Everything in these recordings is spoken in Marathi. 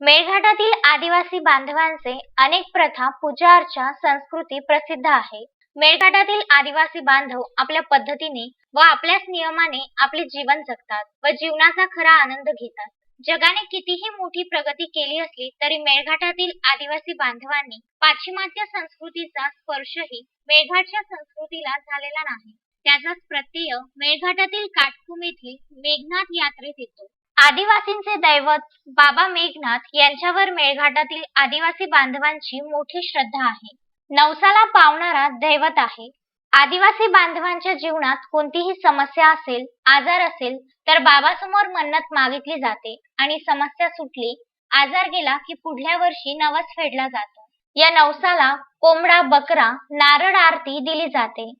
मेळघाटातील आदिवासी बांधवांचे अनेक प्रथा पूजा अर्चा संस्कृती प्रसिद्ध आहे. मेळघाटातील आदिवासी बांधव आपल्या पद्धतीने व आपल्याच नियमाने आपले जीवन जगतात व जीवनाचा खरा आनंद घेतात. जगाने कितीही मोठी प्रगती केली असली तरी मेळघाटातील आदिवासी बांधवांनी पाश्चिमात्य संस्कृतीचा स्पर्शही मेळघाटच्या संस्कृतीला झालेला नाही. त्याचाच प्रत्यय मेळघाटातील काटकुम येथील मेघनाथ यात्रेत येतो. आदिवासींचे दैवत बाबा मेघनाथ यांच्यावर मेळघाटातील आदिवासी बांधवांची मोठी श्रद्धा आहे. नवसाला पावणारा दैवत आहे. आदिवासी बांधवांच्या जीवनात कोणतीही समस्या असेल आजार असेल तर बाबासमोर मन्नत मागितली जाते आणि समस्या सुटली आजार गेला की पुढल्या वर्षी नवस फेडला जातो. या नवसाला कोंबडा बकरा नारळ आरती दिली जाते.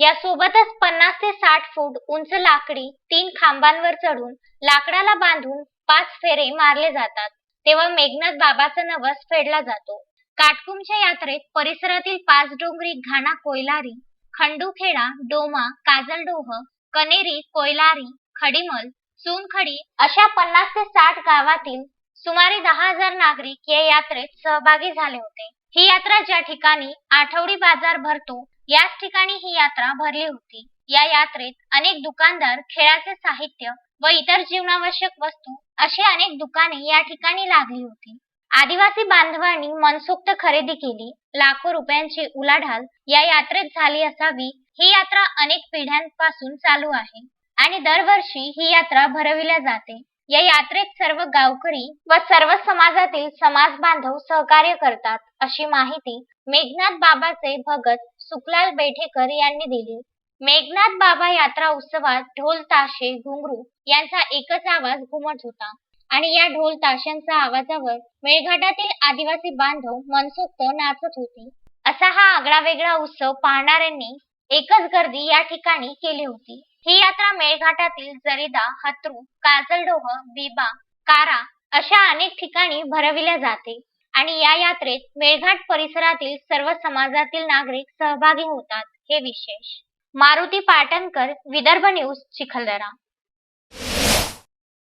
यासोबतच पन्नास ते साठ फूट उंच लाकडी तीन खांबांवर चढून लाकडाला बांधून पाच फेरे मारले जातात. तेव्हा मेघनाथ बाबाचा नवस फेडला जातो. काटकुमच्या यात्रेत परिसरातील पाच डोंगरी घाणा कोयलारी खंडूखेडा डोमा काजलडोह कनेरी कोयलारी खडीमल चुनखडी अशा पन्नास ते साठ गावातील सुमारे दहा हजार नागरिक या यात्रेत सहभागी झाले होते. ही यात्रा ज्या ठिकाणी आठवडी बाजार भरतो याच ठिकाणी ही यात्रा भरली होती. या यात्रेत अनेक दुकानदार खेळाचे साहित्य व इतर जीवनावश्यक वस्तू अशी अनेक दुकाने या ठिकाणी लागली होती. आदिवासी बांधवांनी मनसोक्त खरेदी केली. लाखो रुपयांची उलाढाल या यात्रेत झाली असावी. ही यात्रा अनेक पिढ्यांपासून चालू आहे आणि दरवर्षी ही यात्रा भरविल्या जाते. या यात्रेत सर्व गावकरी व सर्व समाजातील समाज बांधव सहकार्य करतात अशी माहिती मेघनाथ बाबाचे भगत सुखलाल बैठेकर यांनी दिली. मेघनाथ बाबा यात्रा उत्सवात ढोल ताशे घुंगरू यांचा एकच आवाज घुमत होता आणि या ढोल ताशांच्या आवाजावर मेळघाटातील आदिवासी बांधव मनसोक्त नाचत होते. असा हा आगळा वेगळा उत्सव पाहणाऱ्यांनी एकच गर्दी या ठिकाणी केली होती. ही यात्रा मेळघाटातील जरीदा हत्रू काजलडोह बिबा कारा अशा अनेक ठिकाणी भरविल्या जाते आणि या यात्रेत मेळघाट परिसरातील सर्व समाजातील नागरिक सहभागी होतात हे विशेष. मारुती पाटणकर विदर्भ न्यूज चिखलदरा.